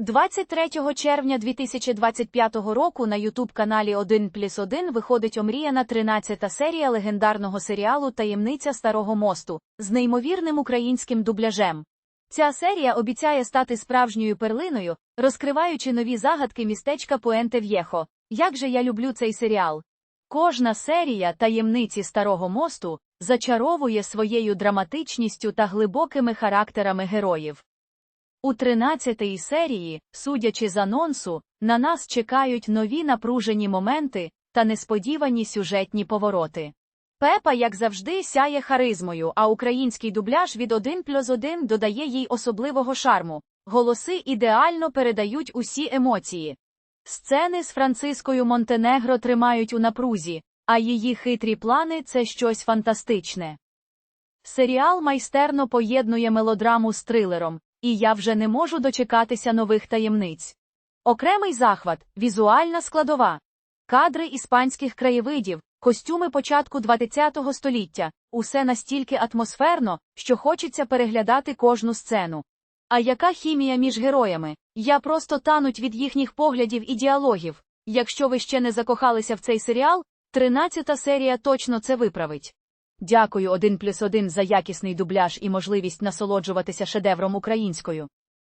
23 червня 2025 року на ютуб-каналі 1 плюс 1 виходить омріяна 13-та серія легендарного серіалу Таємниця Старого мосту з неймовірним українським дубляжем. Ця серія обіцяє стати справжньою перлиною, розкриваючи нові загадки містечка Пуенте В'єхо. Як же я люблю цей серіал! Кожна серія таємниці Старого мосту зачаровує своєю драматичністю та глибокими характерами героїв. У 13-й серії, судячи з анонсу, на нас чекають нові напружені моменти та несподівані сюжетні повороти. Пепа, як завжди, сяє харизмою, а український дубляж від 1 плюс 1 додає їй особливого шарму. Голоси ідеально передають усі емоції. Сцени з Францискою Монтенегро тримають у напрузі, а її хитрі плани це щось фантастичне. Серіал майстерно поєднує мелодраму з трилером, і я вже не можу дочекатися нових таємниць. Окремий захват, візуальна складова, кадри іспанських краєвидів, костюми початку ХХ століття, усе настільки атмосферно, що хочеться переглядати кожну сцену. А яка хімія між героями? Я просто тануть від їхніх поглядів і діалогів. Якщо ви ще не закохалися в цей серіал, 13-та серія точно це виправить. Дякую 1 плюс 1 за якісний дубляж і можливість насолоджуватися шедевром українською.